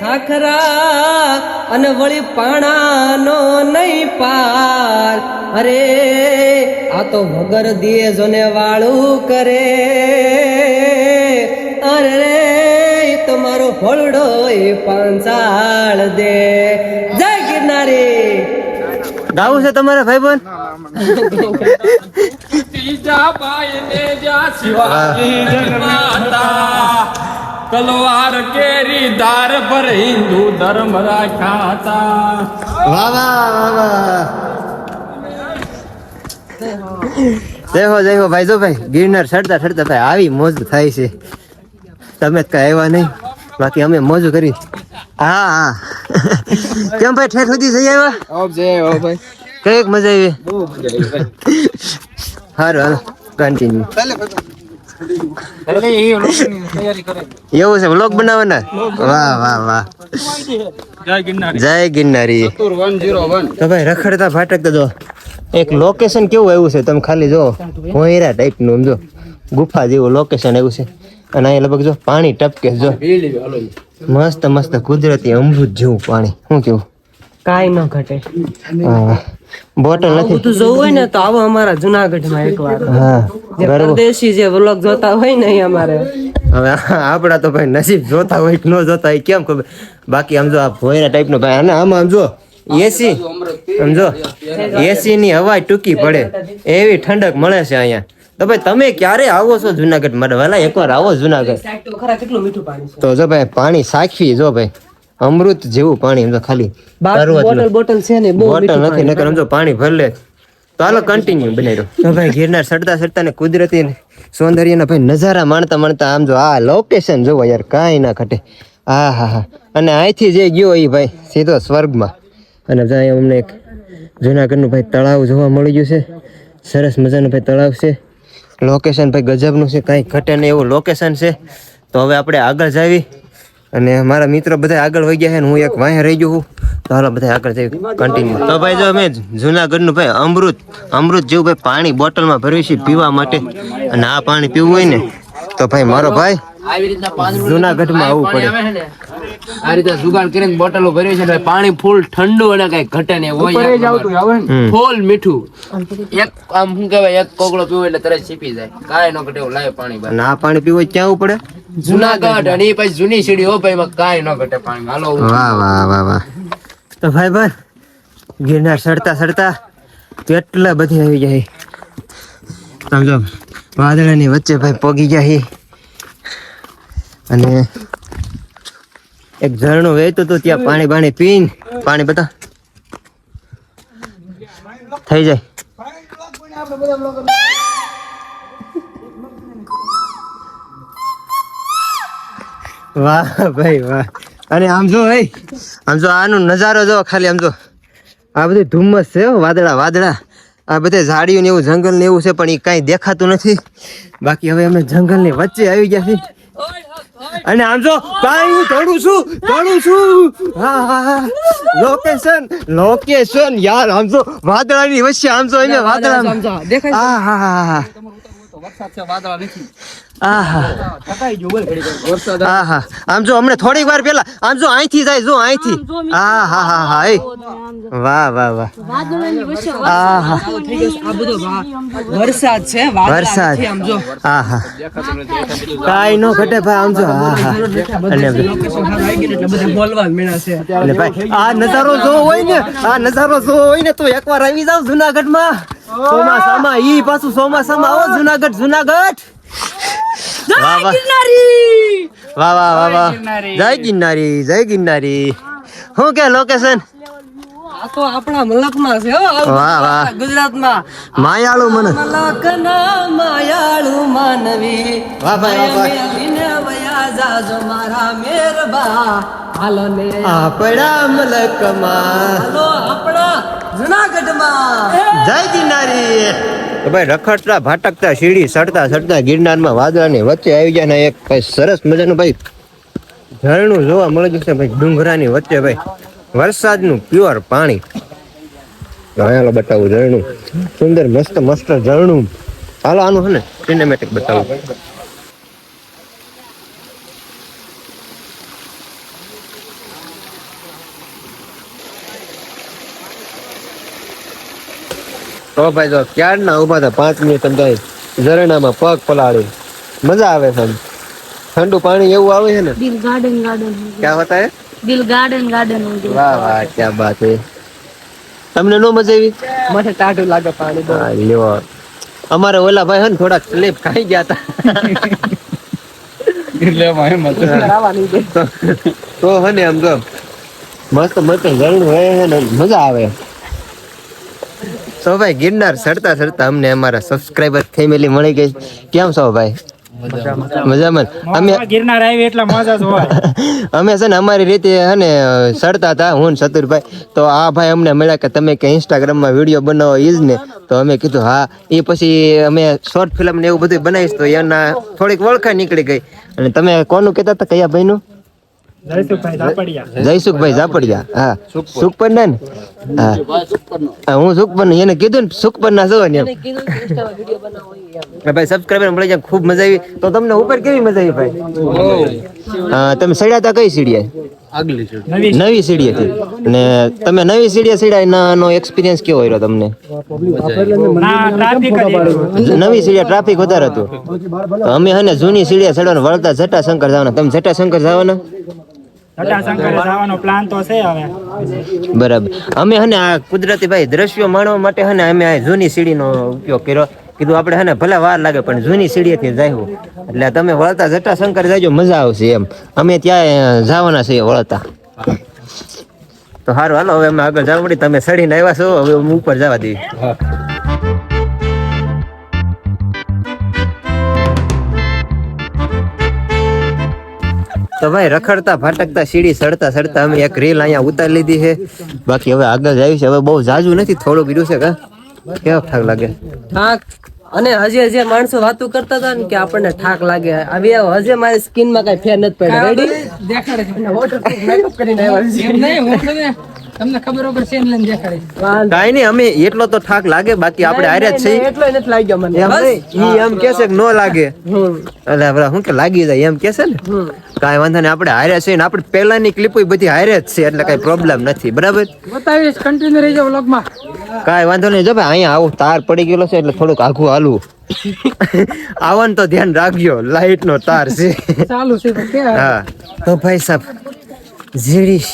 ખાખરા અને વળી પાણાનો નહીં પાર. અરે આ તો વગર દિયે જોને વાળું કરે. અરે તમારો ફોલડો એ પાંચાળ દે. જય ગિરનારી. ગાવું છે તમારે ભાઈબંધ? ત્રીજા ભાઈને જા શિવાજી જન્માતા તલવાર કેરી દાર પર હિન્દુ ધર્મ રાખ્યા હતા. વાહ વાહ દેખો જય જય હો ભાઈ જો ભાઈ ગિરનાર ચડતા ચડતા ભાઈ આવી મોજ થાય છે. તમે જ કઈ આવ્યા નહીં. બાકી અમે મોજ કરી. હા હા. કેમ ભાઈ ઠેઠ સુધી જઈ આવ્યા? કંઈક મજા આવી. સારું હાલો કન્ટિન્યુ એવું છે વ્લોગ બનાવવાના? વાહ વાહ વાહ. જય ગિરનારી. તો ભાઈ રખડતા ફાટકતા જો એક લોકેશન કેવું આવ્યું છે તમે ખાલી જો હોયરા ટાઈપનું નું જો ગુફા જેવું લોકેશન આવ્યું છે. અને અહીં લગભગ જો પાણી ટપકે જો. મસ્ત મસ્ત કુદરતી અમૃત જેવું પાણી. શું કેવું? કાંઈ ન ઘટે. બોટલ નથી. બધું જોવું હોય ને તો આવો અમારા જુનાગઢમાં એકવાર. હા પરદેશી જે વ્લોગ જોતા હોય ને અમારે. હવે આપડા તો ભાઈ નસીબ જોતા હોય ન જોતા હોય કેમ ખબર? બાકી સમજો આ ભોયરા ટાઈપનો ભાઈ. અને આમાં સમજો એસી સમજો એસી ની હવા ટૂંકી પડે. એવી ઠંડક મળે છે અહીંયા. તો ભાઈ તમે ક્યારે આવો છો જુનાગઢ મારે વેલા એકવાર આવો જુનાગઢ. તો જો ભાઈ પાણી સાખવી જો ભાઈ. અમૃત જેવું પાણી એમ તો ખાલી બોટલ બોટલ છે ને બોટલ નથી નકર સમજો પાણી ભર લે. તો હાલો કન્ટિન્યુ બનાવી તો ભાઈ ગિરનાર સડતા સડતા ને કુદરતી સૌંદર્યના ભાઈ નજારા માણતા માણતા આમ જો આ લોકેશન જોવો યાર કાંઈ ના ઘટે. આ હા હા અને અહીંથી જે ગયો એ ભાઈ સીધો સ્વર્ગમાં. અને જ્યાં અમને એક જુનાગઢનું ભાઈ તળાવ જોવા મળી ગયું છે. સરસ મજાનું ભાઈ તળાવ છે. લોકેશન ભાઈ ગજબનું છે કાંઈ ઘટે નહીં એવું લોકેશન છે. તો હવે આપણે આગળ જાવી. અને મારા મિત્રો બધા આગળ વહી ગયા છે ને હું એક વાંહે રહી ગયો છું. તો હાલો બધા આગળ જઈ કન્ટિન્યુ તો ભાઈ જો અમે જુનાગઢનું ભાઈ અમૃત અમૃત જેવું ભાઈ પાણી બોટલમાં ભર્યું છે પીવા માટે. અને આ પાણી પીવું હોય ને તો ભાઈ મારો ભાઈ જુનાગઢમાં આવવું પડે. આ રીતે જુગાડ કરીને બોટલો ભરી છે પાણી ફૂલ ઠંડુ અને કઈ ઘટે ને? હોય ફૂલ મીઠું. એક આમ શું કહેવાય એક કોગળો પીવો એટલે તરત છીપી જાય. કાંઈ ન ઘટે લાવે પાણી ના પાણી પીવું હોય ક્યાં પડે? જુનાગઢ અને પછી જૂની સીડી હો ભાઈ કાંઈ ન ઘટે પાણી હાલો. વાહ વાહ વાહ વાહ. તો ભાઈ ભાઈ ગિરનાર સડતા સડતા કેટલા બધી આવી જાય. સમજો વાદળાની વચ્ચે ભાઈ પોગી જાય અને એક ઝરણું વહેતું હતું ત્યાં પાણી પાણી પીન પાણી બતા. થઈ જાય. વાહ ભાઈ વાહ. અને આમ જો ભાઈ આમ જો આનો નજારો જો ખાલી આમ જો. આ બધું ધુમ્મસ છે વાદળા વાદળા. આ બધે ઝાડીઓ ને એવું જંગલ ને એવું છે પણ એ કાંઈ દેખાતું નથી. બાકી હવે અમે જંગલની વચ્ચે આવી ગયા છીએ અને આમ જો કાંઈ હું દોડું છું દોડું છું. હા હા હા. લોકેશન લોકેશન યાર આમ જો વાદળાની વચ્ચે આમ જો એને વાદળા દેખાય હા હા હા હા. આહા. આહા. આમ જો હમણાં થોડીક વાર પેલા આમ જો અહીંથી જાય જો અહીંથી. આ હા હા હા. એ વાહ વાહ વાહ. આહા. વરસાદ છે વરસાદ. નથી આમ જો. આહા. કાઈ નો ઘટે ભાઈ આમ જો. આહા. અને લોકેશન સારું આવી ગયું ને એટલે બધા બોલવા જ મીણા છે અને ભાઈ આ નજારો જોવો હોય ને આ નજારો જોવો હોય ને તો એકવાર આવી જાવ જુનાગઢમાં. ચોમાસામાં ઈ પાછું ચોમાસામાં આવો જુનાગઢ જુનાગઢ. વાહ વાહ. વાહ વાહ વાહ વાહ. જય ગિરનારી. જય ગિરનારી શું કે લોકેશન આ તો આપણા મલકમાં છે. ગુજરાતમાં. માયાળુ મને. મલકના માયાળુ માનવી. વાહ ભાઈ, વાહ ભાઈ. જાજો મારા મેરબા. હાલો ને આપણા મલકમાં. હાલો આપણા જુનાગઢમાં. જય ગિરનારી. ભાઈ રખડતા, ભાટકતા, સીડી ચડતા ચડતા ગિરનારમાં વાદળાની વચ્ચે આવી ગયા ને એક ભાઈ સરસ મજાનું ભાઈ ઝરણું જોવા મળે છે ભાઈ, ડુંગરાની વચ્ચે ભાઈ. વરસાદનું પ્યોર પાણી. હાલો બતાવું ઝરણું. સુંદર, મસ્ત મસ્ત ઝરણું. હાલો, આનું છે ને સિનેમેટિક બતાવું. તો ભાઈ જો ક્યારના ઊભા હતા પાંચ મિનિટ સમજાય ઝરણામાં પગ પલાળી. મજા આવે છે ઠંડુ પાણી એવું આવે છે ને? દિલ ગાર્ડન ગાર્ડન ક્યાં હોતા દિલ ગાર્ડન ગાર્ડન વાહ વાહ ક્યાં બાત હે. તમને નો મજા આવી? મને ટાઢું લાગે પાણી હા લ્યો. અમારે ઓલા ભાઈ હન થોડા સ્લીપ ખાઈ ગયા હતા. એટલે મારે મજા આવવાની તો હને આમ જો મસ્ત મસ્ત ઝરણ હોય ને મજા આવે. તો ભાઈ ગિરનાર ચડતા ચડતા અમને અમારા સબસ્ક્રાઇબર ફેમિલી મળી ગઈ. કેમ છો ભાઈ? મજામાં. અમે ગિરનાર આવી એટલા મજા જ હોય. અમે છે ને અમારી રીતે હે ને ચડતા હતા હું સતુરભાઈ તો આ ભાઈ અમને મળ્યા કે તમે કે ઇન્સ્ટાગ્રામમાં વીડિયો બનાવો ઈ જ ને. તો અમે કીધું હા. એ પછી અમે શોર્ટ ફિલ્મ ને એવું બધું બનાવીશ તો એના થોડીક ઓળખાણ નીકળી ગઈ. અને તમે કોનું કહેતા હતા કયા ભાઈનું? જયસુખભાઈ ઝાપડિયા હા. સુખપન્ના ને હા. હા, હું સુખપન્ન એને કીધું ને સુખપન્ના છો ને એમ. ભાઈ મળી ખૂબ મજા આવી તો તમને ઉપર કેવી મજા આવી ભાઈ? હા તમે સડ્યા હતા કઈ સીડીએ? નવી નવી સીડી હતી ને તમે નવી સીડીએ સીડાય નો એક્સપિરિયન્સ કેવો રહ્યો તમને. નવી સીડીએ ટ્રાફિક વધારે હતું. અમે હે ને જૂની સીડીએ ચડવાનું વળતા જટાશંકર જવાના. તમે જટાશંકર જવાના? જટાશંકરે જવાનો પ્લાન તો છે હવે. બરાબર. અમે હને આ કુદરતી ભાઈ દ્રશ્યો માણવા માટે હને અમે આ જૂની સીડીનો ઉપયોગ કર્યો. કીધું આપણે હને ભલે વાર લાગે પણ જૂની સીડીએથી જાયું એટલે તમે વળતા જટાશંકર જાજો મજા આવશે એમ. અમે ત્યાં જવાના છીએ વળતા. તો સારું હાલો હવે અમે આગળ જવા મળી તમે સડીને આવ્યા છો હવે હું ઉપર જવા દઈએ. તો ભાઈ રખડતા ફાટકતા સીડી સડતા સડતા અમે એક રીલ અહીંયા ઉતારી લીધી છે. બાકી હવે આગળ જાય છે. હવે બહુ જાજુ નથી થોડું કર્યું છે કા? કેવો ઠાક લાગે? થાક અને હજી હજી માણસો વાતો કરતા હતા ને કે આપણને થાક લાગે. હવે હજી મારી સ્કિનમાં કઈ ફેર નથી પડ્યો. રેડી દેખાડે મેકઅપ કરીને આવ્યા છે તમને ખબર વગર સેન લઈને દેખાડી. કાંઈ નહીં અમે એટલો તો થાક લાગે બાકી આપણે હારે જ છીએ. એટલો નથી લાગ્યો મને. ઈ એમ કે છે કે નો લાગે. એટલે આપણે શું કે લાગી જાય એમ કે છે ને? કાંઈ વાંધો નહીં આપણે હારે છીએ ને આપણે પહેલાની ક્લિપો બધી હારે જ છે એટલે કાઈ પ્રોબ્લેમ નથી બરાબર? બતાવીશ કન્ટિન્યુ રહી જાવ વ્લોગમાં કાંઈ વાંધો નહીં જો ભાઈ અહીંયા આવું તાર પડી ગયેલો છે એટલે થોડુંક આઘું હાલવું આવવાનું તો ધ્યાન રાખજો લાઈટ નો તાર છે. ચાલુ છે હા. તો ભાઈ સાહેબ સીડી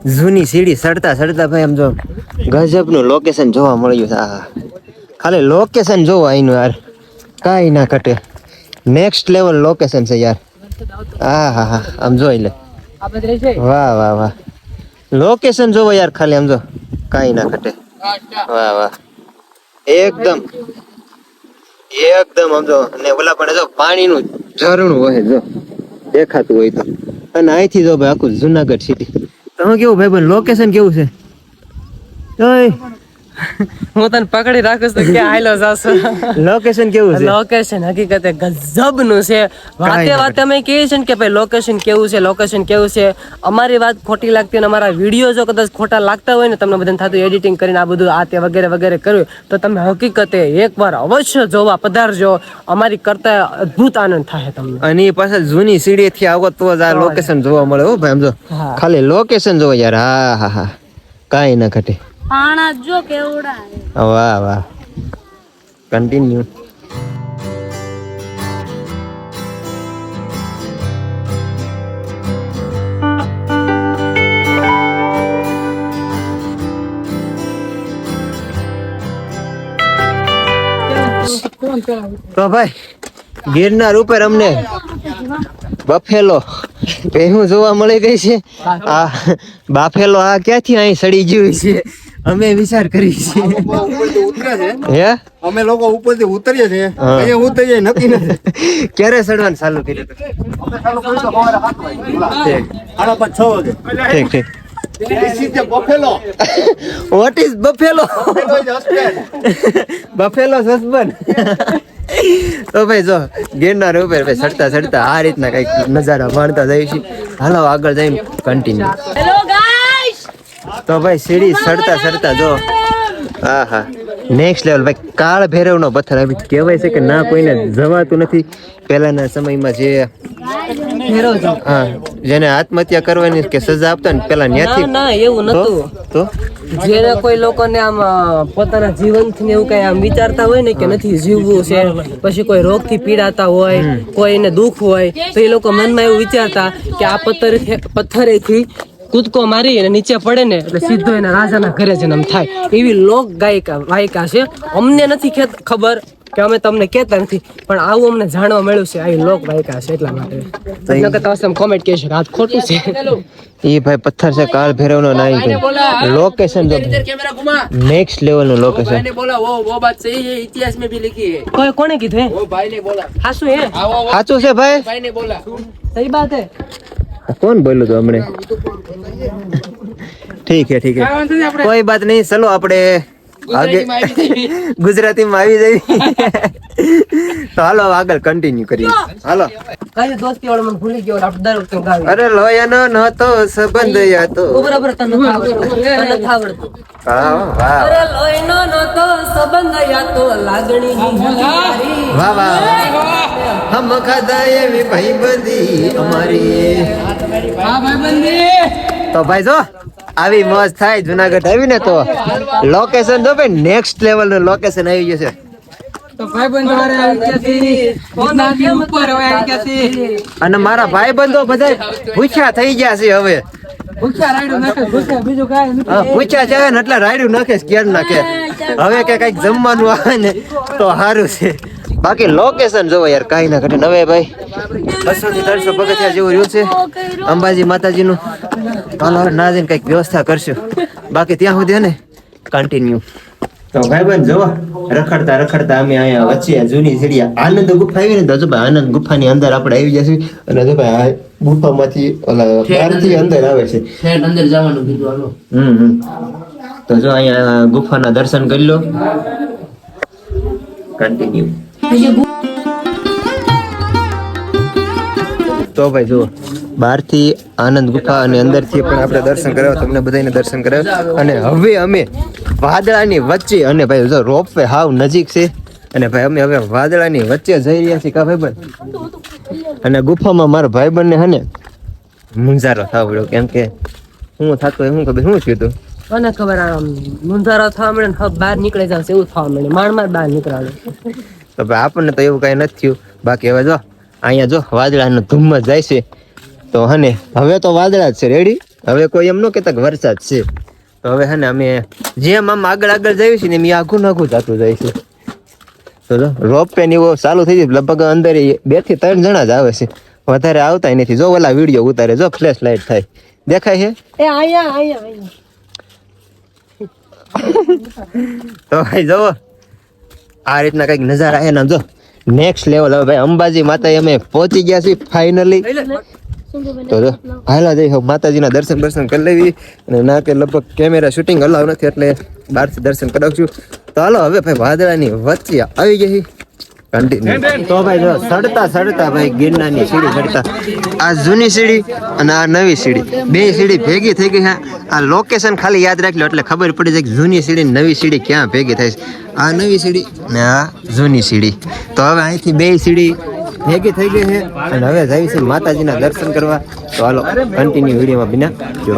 જૂની સીડી સડતા સડતા ભાઈ આમ જો ગજબનું લોકેશન જોવા મળ્યું છે. ખાલી લોકેશન જોવો અહીંનું યાર. કાંઈ ના ઘટે. નેક્સ્ટ લેવલ લોકેશન છે યાર. હા હા હા આમ જોઈ લે. વાહ વાહ વાહ. લોકેશન જોવો યાર ખાલી આમ જો. કાંઈ ના ઘટે. વાહ વાહ. એકદમ. એકદમ આમ જો. અને ઓલા પણ જો પાણીનું ઝરણું હોય જો. દેખાતું હોય તો. અને અહીંથી જો ભાઈ આખું જુનાગઢ સિટી તમે કેવું ભાઈ લોકેશન કેવું છે? હું તને પકડી રાખું છું કે આયલો જાશો? લોકેશન કેવું છે? લોકેશન હકીકતે ગજબનું છે વાતે વાતે અમે કહીએ છીએ કે ભાઈ લોકેશન કેવું છે લોકેશન કેવું છે? અમારી વાત ખોટી લાગતી હોય અમારા વીડિયો જો કદાચ ખોટા લાગતા હોય ને તમને બધાને થતું એડિટિંગ કરીને આ બધું આ તે વગેરે વગેરે કર્યું તો તમે હકીકતે એકવાર અવશ્ય જોવા પધારજો. અમારી કરતા અદ્ભુત આનંદ થાય તમને. અને પાછા જૂની સીડી થી આવો તો જ આ લોકેશન જોવા મળે હો ભાઈ સમજો. ખાલી લોકેશન જોવો યાર. હા હા હા. કાંઈ ના ઘટે. પાણા જો કેવડા વાહ વાહ. કન્ટિન્યુ તો ભાઈ, ગિરનાર ઉપર અમને બફેલો. ભેહું જોવા મળી ગઈ છે. આ બાફેલો આ ક્યાંથી અહીં સડી ગયું છે? અમે વિચાર કરી છે. હે? અમે લોકો ઉપરથી ઉતરીએ છીએ. અહીંયા ઉતરીએ નક્કી નથી. ક્યારે સડવાનું ચાલુ કર્યું ઠીક. છ વાગે. ઠીક. What is buffalo. બફેલો સસબન તો ભાઈ જો ગિરનાર ઉપર ભાઈ ચડતા ચડતા આ રીતના કંઈક નજારા માણતા જઈશું હાલો આગળ જઈને કન્ટિન્યુ તો ભાઈ સીડી ચડતા ચડતા જો. હા હા નેક્સ્ટ લેવલ ભાઈ કાળ ભેરવનો પથ્થર આવી કહેવાય છે કે ના કોઈને જવાતું નથી. પહેલાના સમયમાં જે હા જેને આત્મહત્યા કરવાની કે સજા આપતા ને પેલા ન્યાથી ના એવું નતું તો? જેને કોઈ લોકોને આમ પોતાના જીવનથી ને એવું કઈ આમ વિચારતા હોય ને કે નથી જીવવું છે પછી કોઈ રોગથી પીડાતા હોય કોઈને દુઃખ હોય તો એ લોકો મનમાં એવું વિચારતા કે આ પથ્થર પથ્થરેથી કૂદકો મારી અને નીચે પડે ને એટલે સીધો એના રાજાના ઘરે જન્મ થાય. એવી લોક ગાયિકા વાયિકા છે. અમને નથી ખબર કે અમે તમને કહેતા નથી પણ આવું અમને જાણવા મળ્યું છે આ લોક વાયિકા છે એટલા માટે. કોમેન્ટ કહેશો કે ખોટું છે. એ ભાઈ પથ્થર છે કાળ ભેરવ નો નાઈ લોકેશન નેક્સ્ટ લેવલનું લોકેશન ઇતિહાસ મેં ભી લિખી હે કોઈ કોને કીધું હે ઓ ભાઈ ને બોલા સાચું હે સાચું છે ભાઈ? ભાઈ ને બોલા સહી વાત હે? કોણ બોલ્યું તો હમણે? ઠીક હે ઠીક હે કોઈ બાત નહીં ચલો આપણે ગુજરાતીમાં આવી જઈ તો હાલો આગળ કન્ટિન્યુ કરીએ. હાલો. કઈ દોસ્તી વાળો મને ભૂલી ગયો આપણે દર વખતે ગાવી અરે લોયાનો નહોતો સંબંધ હતો બરાબર તને આવડતું. આવડતું. હા વાહ અરે લોહીનો નહોતો સંબંધ યાતો લાગણીની હતી. વાહ વાહ હમ ખાધા એવી ભાઈબંધી અમારી તો ભાઈ જો આવી મોજ થાય જુનાગઢ આવી ને તો લોકેશન જો ભાઈ નેક્સ્ટ લેવલનું લોકેશન આવી ગયું છે। અને મારા ભાઈ બંધો બધા ભૂખ્યા થઈ ગયા છે હવે। હા, પૂછ્યા છે ને એટલે રાયડું નાખે ક્યાં નાખે? હવે કે કંઈક જમવાનું આવે ને તો સારું છે. બાકી લોકેશન જોવો યાર કાંઈ ના ઘટે. નવે ભાઈ બસો થી ત્રણસો પગથિયા જેવું રહ્યું છે. અંબાજી માતાજીનું. હાલો ના જઈને કંઈક વ્યવસ્થા કરશું. બાકી ત્યાં સુધી ને કન્ટિન્યુ તો ભાઈબંધ જોવો. રખડતા રખડતા અમે અહીંયા વચ્ચે જૂની સીડિયા આનંદ ગુફા આવી ને તો જો ભાઈ આનંદ ગુફાની અંદર આપણે આવી જશું. અને જો ભાઈ આ ગુફામાંથી ઓલા અંદર આવે છે. અંદર જવાનું કીધું હાલો. હમ તો જો અહીંયા ગુફાના દર્શન કરી લો. કન્ટિન્યુ તો ભાઈ જુઓ બહારથી આનંદ ગુફા અને અંદરથી પણ આપણે દર્શન કરાવ તમને બધાને દર્શન કરાવ અને હવે અમે વાદળાની વચ્ચે અને ભાઈ જો રોપવે હાવ નજીક છે અને ભાઈ અમે હવે વાદળાની વચ્ચે જઈ રહ્યા છીએ કા ભાઈબંધ અને ગુફામાં મારા ભાઈબંધને હે ને મુંજારો થવા પડ્યો કેમ કે હું થતો હોય શું ખબર શું થયું હતું મને ખબર આમ મુંજારો થવા મળે બહાર નીકળી જશે એવું થવા મળે માંડ માંડ બહાર નીકળાવે તો ભાઈ આપણને તો એવું કઈ નથી થયું. બાકી હવે જો અહીંયા જો વાદળાનો ધુમ્મસ જાય છે. તો હને હવે તો વાદળા જ છે રેડી હવે કોઈ એમ ન કહેતા કે વરસાદ છે. તો હવે હને અમે જેમ આમ આગળ આગળ જઈએ છીએ ને એમ આઘું નાઘું જતું જાય છે. તો જો રોપ પેન એવો ચાલુ થઈ જાય લગભગ અંદર બેથી ત્રણ જણા જ આવે છે. વધારે આવતા નથી. જો ઓલા વીડિયો ઉતારે જો ફ્લેશ લાઇટ થાય. દેખાય છે? એ અહીંયા અહીંયા. તો ભાઈ જુઓ. આ રીતના કંઈક નજારા એના જો. નેક્સ્ટ લેવલ હવે ભાઈ અંબાજી માતા અમે પહોંચી ગયા છીએ ફાઇનલી તો જો, હાલા જઈ માતાજીના દર્શન દર્શન કરી લેવી. અને ના કે લગભગ કેમેરા શૂટિંગ અલાવ નથી, એટલે બહારથી દર્શન કરાવશું. તો હાલો, હવે ભાઈ વાદળાની વચ્ચે આવી ગઈ. કન્ટિન્યુ તો ભાઈ જો સડતા સડતા ભાઈ ગિરનારની સીડી સડતા. આ જૂની સીડી અને આ નવી સીડી. બે સીડી ભેગી થઈ ગઈ છે. આ લોકેશન ખાલી યાદ રાખી લો એટલે ખબર પડી જાય કે જૂની સીડી નવી સીડી ક્યાં ભેગી થાય છે. આ નવી સીડી ને આ જૂની સીડી. તો હવે અહીંથી બે સીડી ભેગી થઈ ગઈ છે અને હવે જઈશું માતાજીના દર્શન કરવા. તો હાલો કન્ટિન્યુ વિડીયોમાં બિના જો.